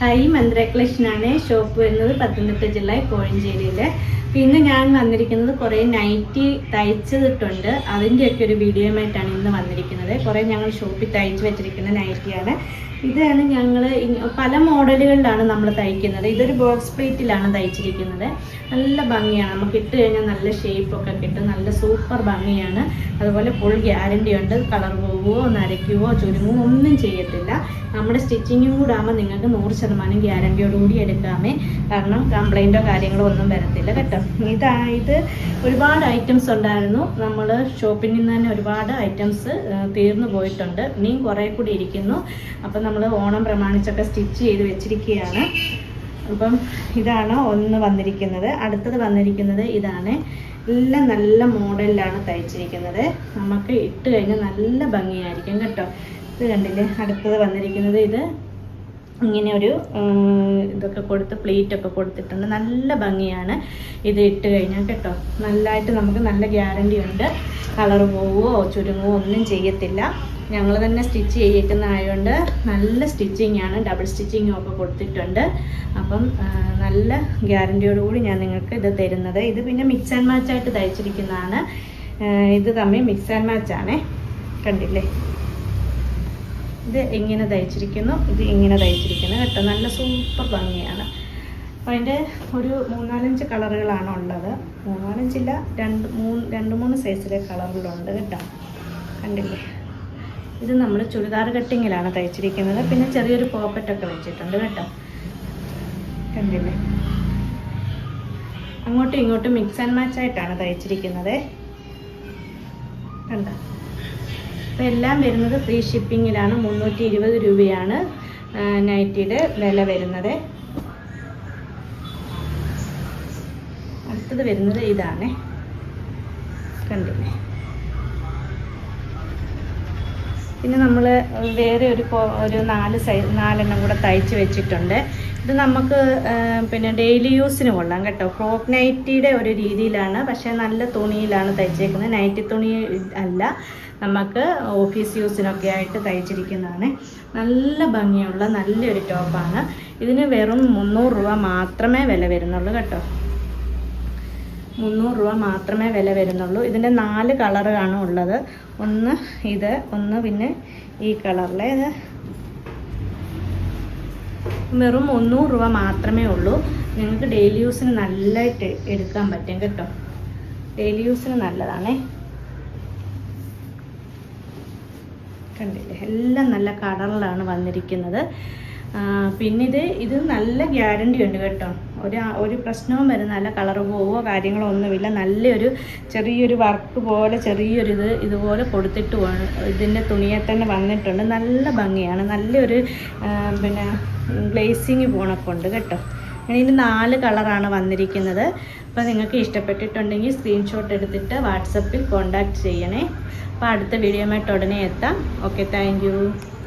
Hi മന്ത്ര കളക്ഷനാണ് shop വരുന്നത് പത്തനംതിട്ട ജില്ല കോഴഞ്ചേരിയിൽ പിന്നെ ഞാൻ വന്നിരിക്കുന്നത് കുറേ നൈറ്റി തയ്ച്ചതിട്ടുണ്ട് അതിന്റെയൊക്കെ ഒരു വീഡിയോയുമായിട്ടാണ് ഇന്ന് വന്നിരിക്കുന്നത്. കുറേ ഞങ്ങൾ ഷോപ്പിൽ തയ്ച്ച് വെച്ചിരിക്കുന്ന നൈറ്റിയാണ് ഇതാണ് ഞങ്ങൾ പല മോഡലുകളിലാണ് നമ്മൾ തയ്ക്കുന്നത്. ഇതൊരു ബോക്സ് പ്ലേറ്റിലാണ് തയ്ച്ചിരിക്കുന്നത്. നല്ല ഭംഗിയാണ്. നമുക്ക് ഇട്ട് കഴിഞ്ഞാൽ നല്ല ഷേപ്പൊക്കെ കിട്ടും. നല്ല സൂപ്പർ ഭംഗിയാണ്. അതുപോലെ ഫുൾ ഗ്യാരണ്ടി ഉണ്ട്. കളർ പോവുകയോ നരയ്ക്കുകയോ ചുരുങ്ങുകയോ ഒന്നും ചെയ്യത്തില്ല. നമ്മുടെ സ്റ്റിച്ചിങ്ങും കൂടെ ആകുമ്പോൾ നിങ്ങൾക്ക് നൂറ് ശതമാനം ഗ്യാരണ്ടിയോടുകൂടി എടുക്കാമേ. കാരണം കംപ്ലൈന്റോ കാര്യങ്ങളോ ഒന്നും വരത്തില്ല. കേട്ടോ? ഇതാ ഇത് ഒരുപാട് ഐറ്റംസ് ഉണ്ടായിരുന്നു. നമ്മൾ ഷോപ്പിൽ നിന്ന് തന്നെ ഒരുപാട് ഐറ്റംസ് തീർന്നു പോയിട്ടുണ്ട്. ഇനിയും കുറേ കൂടി ഇരിക്കുന്നു. അപ്പം നമ്മൾ ഓണം പ്രമാണിച്ചൊക്കെ സ്റ്റിച്ച് ചെയ്ത് വെച്ചിരിക്കുകയാണ്. അപ്പം ഇതാണ് ഒന്ന് വന്നിരിക്കുന്നത്. അടുത്തത് വന്നിരിക്കുന്നത് ഇതാണ്. എല്ലാം നല്ല മോഡലിലാണ് തയ്ച്ചിരിക്കുന്നത്. നമുക്ക് ഇട്ട് കഴിഞ്ഞാൽ നല്ല ഭംഗിയായിരിക്കും കേട്ടോ. ഇത് കണ്ടില്ലേ? അടുത്തത് വന്നിരിക്കുന്നത് ഇത്. ഇങ്ങനെ ഒരു ഇതൊക്കെ കൊടുത്ത് പ്ലേറ്റ് ഒക്കെ കൊടുത്തിട്ടുണ്ട്. നല്ല ഭംഗിയാണ് ഇത് ഇട്ട് കഴിഞ്ഞാൽ കേട്ടോ. നല്ലതായിട്ട് നമുക്ക് നല്ല ഗ്യാരണ്ടി ഉണ്ട്. കളർ പോവുകയോ ചുരുങ്ങുകയോ ഒന്നും ചെയ്യത്തില്ല. ഞങ്ങൾ തന്നെ സ്റ്റിച്ച് ചെയ്യിക്കുന്ന ആയതുകൊണ്ട് നല്ല സ്റ്റിച്ചിങ് ആണ് ഡബിൾ സ്റ്റിച്ചിങ്ങും ഒക്കെ കൊടുത്തിട്ടുണ്ട്. അപ്പം നല്ല ഗ്യാരന്റിയോടുകൂടി ഞാൻ നിങ്ങൾക്ക് ഇത് തരുന്നത്. ഇത് പിന്നെ മിക്സ് ആൻഡ് മാച്ചായിട്ട് തയ്ച്ചിരിക്കുന്നതാണ്. ഇത് തമ്മിൽ മിക്സ് ആൻഡ് മാച്ചാണേ കണ്ടില്ലേ? ഇത് ഇങ്ങനെ തയ്ച്ചിരിക്കുന്നു? ഇത് ഇങ്ങനെ തയ്ച്ചിരിക്കുന്നു. കേട്ടോ നല്ല സൂപ്പർ ഭംഗിയാണ്. അപ്പോൾ അതിന്റെ ഒരു മൂന്നാലഞ്ച് കളറുകളാണ് ഉള്ളത്. മൂന്നാലഞ്ചില്ല രണ്ട് മൂന്ന് രണ്ട് മൂന്ന് സൈസിലെ കളറുകളുണ്ട് കേട്ടോ. കണ്ടില്ലേ? ഇത് നമ്മൾ ചുരിദാർ കട്ടിങ്ങിലാണ് തയ്ച്ചിരിക്കുന്നത്. പിന്നെ ചെറിയൊരു പോക്കറ്റൊക്കെ വെച്ചിട്ടുണ്ട് കേട്ടോ. കണ്ടില്ലേ? അങ്ങോട്ടും ഇങ്ങോട്ടും മിക്സ് ആൻഡ് മാച്ച് ആയിട്ടാണ് തയ്ച്ചിരിക്കുന്നത്. കണ്ടോ? അപ്പോൾ എല്ലാം വരുന്നത് ഫ്രീ ഷിപ്പിങ്ങിലാണ് മുന്നൂറ്റി ഇരുപത് രൂപയാണ് നൈറ്റിയുടെ വില വരുന്നത്. അടുത്തത് വരുന്നത് ഇതാണ്. കണ്ടില്ലേ? പിന്നെ നമ്മൾ വേറെ ഒരു ഒരു നാല് സൈ നാലെണ്ണം കൂടെ തയ്ച്ച് വെച്ചിട്ടുണ്ട്. ഇത് നമുക്ക് പിന്നെ ഡെയിലി യൂസിന് കൊള്ളാം കേട്ടോ. ഫ്രോക്ക് നൈറ്റിയുടെ ഒരു രീതിയിലാണ് പക്ഷേ നല്ല തുണിയിലാണ് തയ്ച്ചേക്കുന്നത്. നൈറ്റി തുണി അല്ല നമുക്ക് ഓഫീസ് യൂസിനൊക്കെ ആയിട്ട് തയ്ച്ചിരിക്കുന്നതാണ്. നല്ല ഭംഗിയുള്ള നല്ലൊരു ടോപ്പാണ്. ഇതിന് വെറും മുന്നൂറ് രൂപ മാത്രമേ വില വരുന്നുള്ളൂ കേട്ടോ. മുന്നൂറ് രൂപ മാത്രമേ വില വരുന്നുള്ളൂ. ഇതിന്റെ നാല് കളറാണ് ഉള്ളത്. ഒന്ന് ഇത് ഒന്ന് പിന്നെ ഈ കളറിലെ ഇത്. വെറും മുന്നൂറ് രൂപ മാത്രമേ ഉള്ളൂ. നിങ്ങൾക്ക് ഡെയിലി യൂസിന് നല്ലതായിട്ട് എടുക്കാൻ പറ്റും കേട്ടോ. ഡെയിലി യൂസിന് നല്ലതാണേ. കണ്ടില്ലേ? എല്ലാം നല്ല കളറിലാണ് വന്നിരിക്കുന്നത്. പിന്നെ ഇത് ഇത് നല്ല ഗ്യാരണ്ടി ഉണ്ട് കേട്ടോ. ഒരു ഒരു പ്രശ്നവും വരുന്ന നല്ല കളർ പോവോ കാര്യങ്ങളോ ഒന്നുമില്ല. നല്ലൊരു ചെറിയൊരു വർക്ക് പോലെ ചെറിയൊരു ഇത് ഇതുപോലെ കൊടുത്തിട്ട് ഇതിന്റെ തുണിയെ തന്നെ വന്നിട്ടുണ്ട്. നല്ല ഭംഗിയാണ്. നല്ലൊരു പിന്നെ ഗ്ലേസിങ് പോണൊക്കെ ഉണ്ട് കേട്ടോ. ഇതിന് നാല് കളറാണ് വന്നിരിക്കുന്നത്. അപ്പോൾ നിങ്ങൾക്ക് ഇഷ്ടപ്പെട്ടിട്ടുണ്ടെങ്കിൽ സ്ക്രീൻഷോട്ട് എടുത്തിട്ട് വാട്സപ്പിൽ കോൺടാക്റ്റ് ചെയ്യണേ. അപ്പോൾ അടുത്ത വീഡിയോയുമായിട്ട് ഉടനെ എത്താം. Okay thank